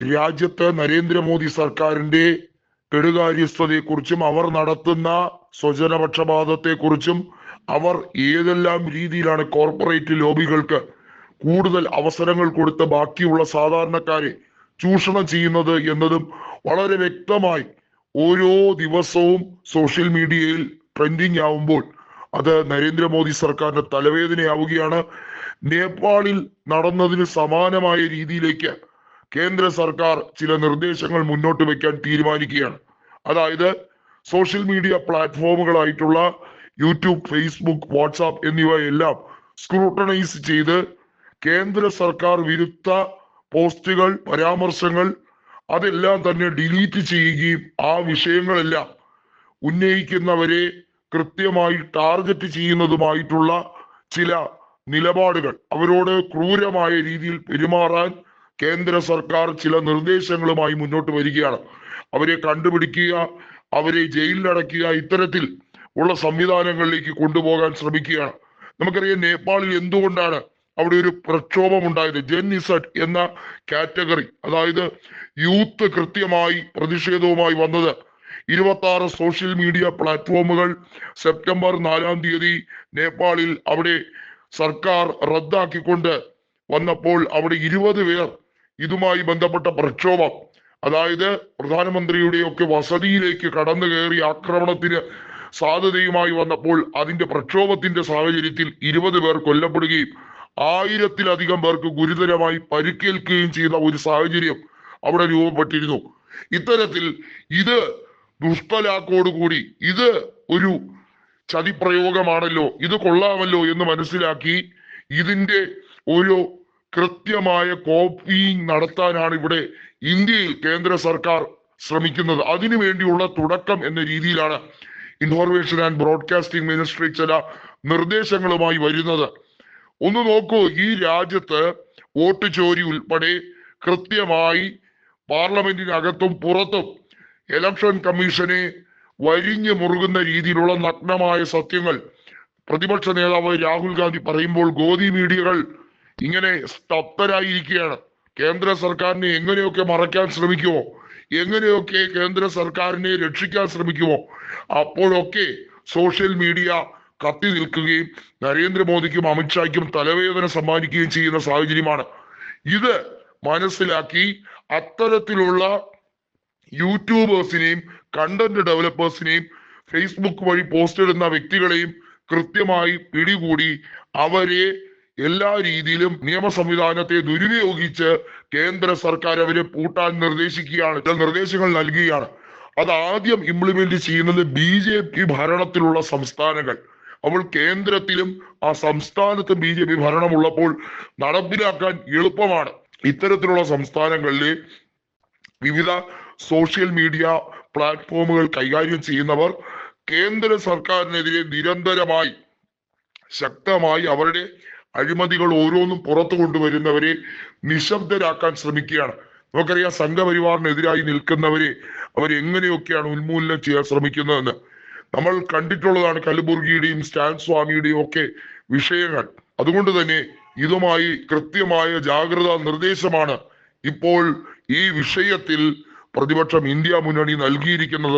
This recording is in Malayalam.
രാജ്യത്ത് നരേന്ദ്രമോദി സർക്കാരിന്റെ കെടുകാര്യസ്ഥതയെക്കുറിച്ചും അവർ നടത്തുന്ന സ്വജനപക്ഷപാതത്തെക്കുറിച്ചും അവർ ഏതെല്ലാം രീതിയിലാണ് കോർപ്പറേറ്റ് ലോബികൾക്ക് കൂടുതൽ അവസരങ്ങൾ കൊടുത്ത് ബാക്കിയുള്ള സാധാരണക്കാരെ ചൂഷണം ചെയ്യുന്നത് എന്നതും വളരെ വ്യക്തമായി ഓരോ ദിവസവും സോഷ്യൽ മീഡിയയിൽ ട്രെൻഡിങ് ആവുമ്പോൾ അത് നരേന്ദ്രമോദി സർക്കാരിന്റെ തലവേദനയാവുകയാണ്. നേപ്പാളിൽ നടന്നതിന് സമാനമായ രീതിയിലേക്ക് കേന്ദ്ര സർക്കാർ ചില നിർദ്ദേശങ്ങൾ മുന്നോട്ട് വെക്കാൻ തീരുമാനിക്കുകയാണ്. അതായത് സോഷ്യൽ മീഡിയ പ്ലാറ്റ്ഫോമുകളായിട്ടുള്ള യൂട്യൂബ് ഫേസ്ബുക്ക് വാട്സാപ്പ് എന്നിവയെല്ലാം സ്ക്രൂട്ടണൈസ് ചെയ്ത് കേന്ദ്ര സർക്കാർ വിരുദ്ധ പോസ്റ്റുകൾ പരാമർശങ്ങൾ അതെല്ലാം തന്നെ ഡിലീറ്റ് ചെയ്യുകയും ആ വിഷയങ്ങളെല്ലാം ഉന്നയിക്കുന്നവരെ കൃത്യമായി ടാർഗറ്റ് ചെയ്യുന്നതുമായിട്ടുള്ള ചില നിലപാടുകൾ. അവരോട് ക്രൂരമായ രീതിയിൽ പെരുമാറാൻ കേന്ദ്ര സർക്കാർ ചില നിർദ്ദേശങ്ങളുമായി മുന്നോട്ട് വരികയാണ്. അവരെ കണ്ടുപിടിക്കുക അവരെ ജയിലിലടക്കുക ഇത്തരത്തിൽ ഉള്ള സംവിധാനങ്ങളിലേക്ക് കൊണ്ടുപോകാൻ ശ്രമിക്കുകയാണ്. നമുക്കറിയാം നേപ്പാളിൽ എന്തുകൊണ്ടാണ് അവിടെ ഒരു പ്രക്ഷോഭം ഉണ്ടായത്? ജെൻ ഇസഡ് എന്ന കാറ്റഗറി അതായത് യൂത്ത് കൃത്യമായി പ്രതിഷേധവുമായി വന്നത്. ഇരുപത്തി ആറ് സോഷ്യൽ മീഡിയ പ്ലാറ്റ്ഫോമുകൾ സെപ്റ്റംബർ നാലാം തീയതി നേപ്പാളിൽ അവിടെ സർക്കാർ റദ്ദാക്കിക്കൊണ്ട് വന്നപ്പോൾ അവിടെ ഇരുപത് പേർ ഇതുമായി ബന്ധപ്പെട്ട പ്രക്ഷോഭം. അതായത് പ്രധാനമന്ത്രിയുടെയൊക്കെ വസതിയിലേക്ക് കടന്നു കയറി ആക്രമണത്തിന് സാധ്യതയുമായി വന്നപ്പോൾ അതിന്റെ പ്രക്ഷോഭത്തിന്റെ സാഹചര്യത്തിൽ ഇരുപത് പേർ കൊല്ലപ്പെടുകയും ആയിരത്തിലധികം പേർക്ക് ഗുരുതരമായി പരിക്കേൽക്കുകയും ചെയ്ത ഒരു സാഹചര്യം അവിടെ രൂപപ്പെട്ടിരുന്നു. ഇത്തരത്തിൽ ഇത് ദുഷ്ടലാക്കോടുകൂടി ഇത് ഒരു ചതിപ്രയോഗമാണല്ലോ ഇത് കൊള്ളാമല്ലോ എന്ന് മനസ്സിലാക്കി ഇതിന്റെ ഒരു കൃത്യമായ കോപ്പിയിങ് നടത്താനാണ് ഇവിടെ ഇന്ത്യയിൽ കേന്ദ്ര സർക്കാർ ശ്രമിക്കുന്നത്. അതിനു വേണ്ടിയുള്ള തുടക്കം എന്ന രീതിയിലാണ് ഇൻഫർമേഷൻ ആൻഡ് ബ്രോഡ്കാസ്റ്റിംഗ് മിനിസ്ട്രി ചില നിർദ്ദേശങ്ങളുമായി വരുന്നത്. ഒന്ന് നോക്കൂ ഈ രാജ്യത്ത് വോട്ട് ചോരി ഉൾപ്പെടെ കൃത്യമായി പാർലമെന്റിനകത്തും പുറത്തും ഇലക്ഷൻ കമ്മീഷനെ വരിഞ്ഞു മുറുകുന്ന രീതിയിലുള്ള നഗ്നമായ സത്യങ്ങൾ പ്രതിപക്ഷ നേതാവ് രാഹുൽ ഗാന്ധി പറയുമ്പോൾ ഗോദി മീഡിയകൾ ഇങ്ങനെ സ്തബ്ധരായിരിക്കുകയാണ്. കേന്ദ്ര സർക്കാരിനെ എങ്ങനെയൊക്കെ മറയ്ക്കാൻ ശ്രമിക്കുമോ? എങ്ങനെയൊക്കെ കേന്ദ്ര സർക്കാരിനെ രക്ഷിക്കാൻ ശ്രമിക്കുമോ? അപ്പോഴൊക്കെ സോഷ്യൽ മീഡിയ കത്തി നിൽക്കുകയും നരേന്ദ്രമോദിക്കും അമിത്ഷായ്ക്കും തലവേദന സമ്മാനിക്കുകയും ചെയ്യുന്ന സാഹചര്യമാണ്. ഇത് മനസ്സിലാക്കി അത്തരത്തിലുള്ള യൂട്യൂബേഴ്സിനെയും കണ്ടന്റ് ഡെവലപ്പേഴ്സിനെയും ഫേസ്ബുക്ക് വഴി പോസ്റ്റ് ഇടുന്ന വ്യക്തികളെയും കൃത്യമായി പിടികൂടി അവരെ എല്ലാ രീതിയിലും നിയമ സംവിധാനത്തെ ദുരുപയോഗിച്ച് കേന്ദ്ര സർക്കാർ അവരെ പൂട്ടാൻ നിർദ്ദേശിക്കുകയാണ്. ചില നിർദ്ദേശങ്ങൾ നൽകുകയാണ്. അത് ആദ്യം ഇംപ്ലിമെന്റ് ചെയ്യുന്നത് ബി ജെ പി ഭരണത്തിലുള്ള സംസ്ഥാനങ്ങൾ. അപ്പോൾ കേന്ദ്രത്തിലും ആ സംസ്ഥാനത്ത് ബി ജെ പി ഭരണമുള്ളപ്പോൾ നടപ്പിലാക്കാൻ എളുപ്പമാണ്. ഇത്തരത്തിലുള്ള സംസ്ഥാനങ്ങളിലെ വിവിധ സോഷ്യൽ മീഡിയ പ്ലാറ്റ്ഫോമുകൾ കൈകാര്യം ചെയ്യുന്നവർ കേന്ദ്ര സർക്കാരിനെതിരെ നിരന്തരമായി ശക്തമായി അവരുടെ അഴിമതികൾ ഓരോന്നും പുറത്തു കൊണ്ടുവരുന്നവരെ നിശബ്ദരാക്കാൻ ശ്രമിക്കുകയാണ്. നമുക്കറിയാം സംഘപരിവാറിനെതിരായി നിൽക്കുന്നവരെ അവർ എങ്ങനെയൊക്കെയാണ് ഉന്മൂലനം ചെയ്യാൻ ശ്രമിക്കുന്നതെന്ന്. നമ്മൾ കണ്ടിട്ടുള്ളതാണ് കലബുർഗിയുടെയും സ്റ്റാൻ സ്വാമിയുടെയും ഒക്കെ വിഷയങ്ങൾ. അതുകൊണ്ട് തന്നെ ഇതുമായി കൃത്യമായ ജാഗ്രതാ നിർദ്ദേശമാണ് ഇപ്പോൾ ഈ വിഷയത്തിൽ പ്രതിപക്ഷം ഇന്ത്യ മുന്നണി നൽകിയിരിക്കുന്നത്.